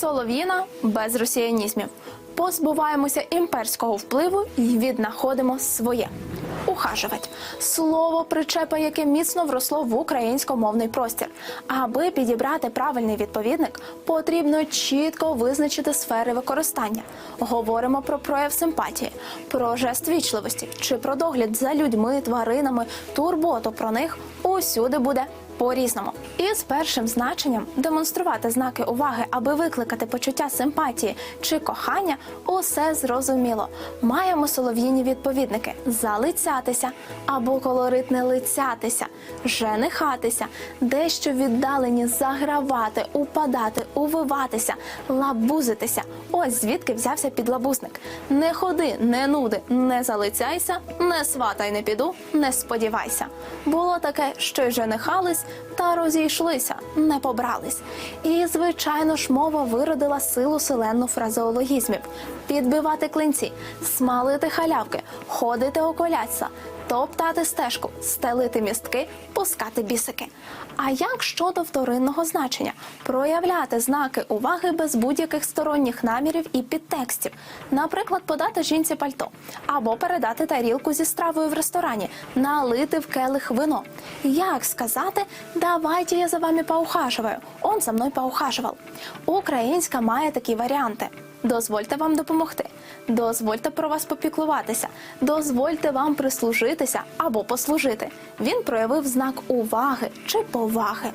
Солов'їна без росіянізмів. Позбуваємося імперського впливу і віднаходимо своє. Ухаживать слово причепа, яке міцно вросло в українськомовний простір. Аби підібрати правильний відповідник, потрібно чітко визначити сфери використання. Говоримо про прояв симпатії, про жест вічливості чи про догляд за людьми, тваринами, турботу про них усюди буде по-різному. І з першим значенням демонструвати знаки уваги, аби викликати почуття симпатії чи кохання, усе зрозуміло. Маємо солов'їні відповідники: залицятися або колоритне лицятися, женихатися, дещо віддалені загравати, упадати, увиватися, лабузитися. Ось звідки взявся підлабузник. Не ходи, не нуди, не залицяйся, не сватай, не піду, не сподівайся. Було таке, що й женихались та розійшлися, не побрались. І, звичайно ж, мова виродила силу селенну фразеологізмів: підбивати клинці, смалити халявки, ходити околяться, топтати стежку, стелити містки, пускати бісики. А як щодо вторинного значення? Проявляти знаки уваги без будь-яких сторонніх намірів і підтекстів, наприклад, подати жінці пальто або передати тарілку зі стравою в ресторані, налити в келих вино. Як сказати, давайте я за вами поухаживаю, он за мною поухаживал». Українська має такі варіанти. Дозвольте вам допомогти, дозвольте про вас попіклуватися, дозвольте вам прислужитися або послужити. Він проявив знак уваги чи поваги.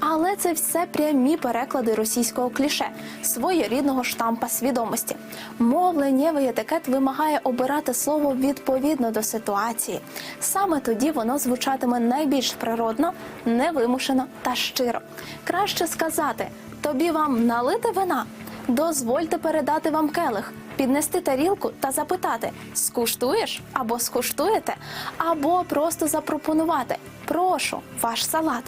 Але це все прямі переклади російського кліше, своєрідного штампа свідомості. Мовленнєвий етикет вимагає обирати слово відповідно до ситуації. Саме тоді воно звучатиме найбільш природно, невимушено та щиро. Краще сказати: тобі вам налити вина. Дозвольте передати вам келих, піднести тарілку та запитати: скуштуєш або скуштуєте, або просто запропонувати. Прошу, ваш салат.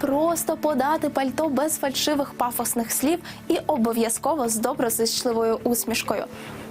Просто подати пальто без фальшивих пафосних слів і обов'язково з доброзичливою усмішкою.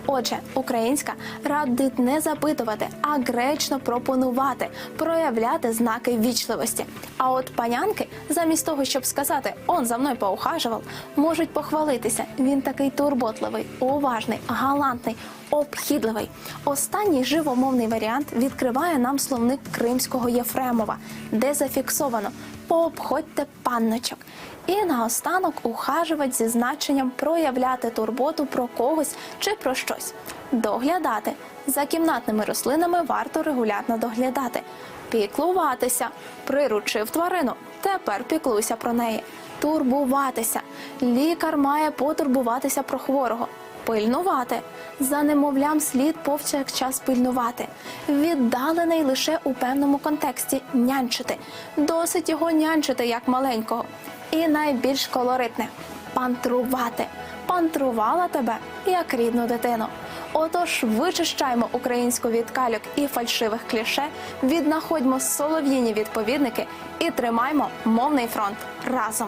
Отже, українська радить не запитувати, а гречно пропонувати, проявляти знаки вічливості. А от панянки, замість того, щоб сказати он за мною поухажував, можуть похвалитися. Він такий турботливий, уважний, галантний, обхідливий. Останній живомовний варіант відкриває нам словник кримського Єфремова, де зафіксовано пообходьте панночок. І наостанок ухажувати зі значенням проявляти турботу про когось чи про щось. Доглядати за кімнатними рослинами варто регулярно доглядати, піклуватися, приручив тварину. Тепер піклуйся про неї. Турбуватися. Лікар має потурбуватися про хворого. Пильнувати за немовлям слід повсякчас пильнувати, віддалений лише у певному контексті нянчити, досить його нянчити як маленького. І найбільш колоритне пантрувати. Пантрувала тебе як рідну дитину. Отож, вичищаємо українську від кальок і фальшивих кліше, віднаходьмо солов'їні відповідники і тримаймо мовний фронт разом.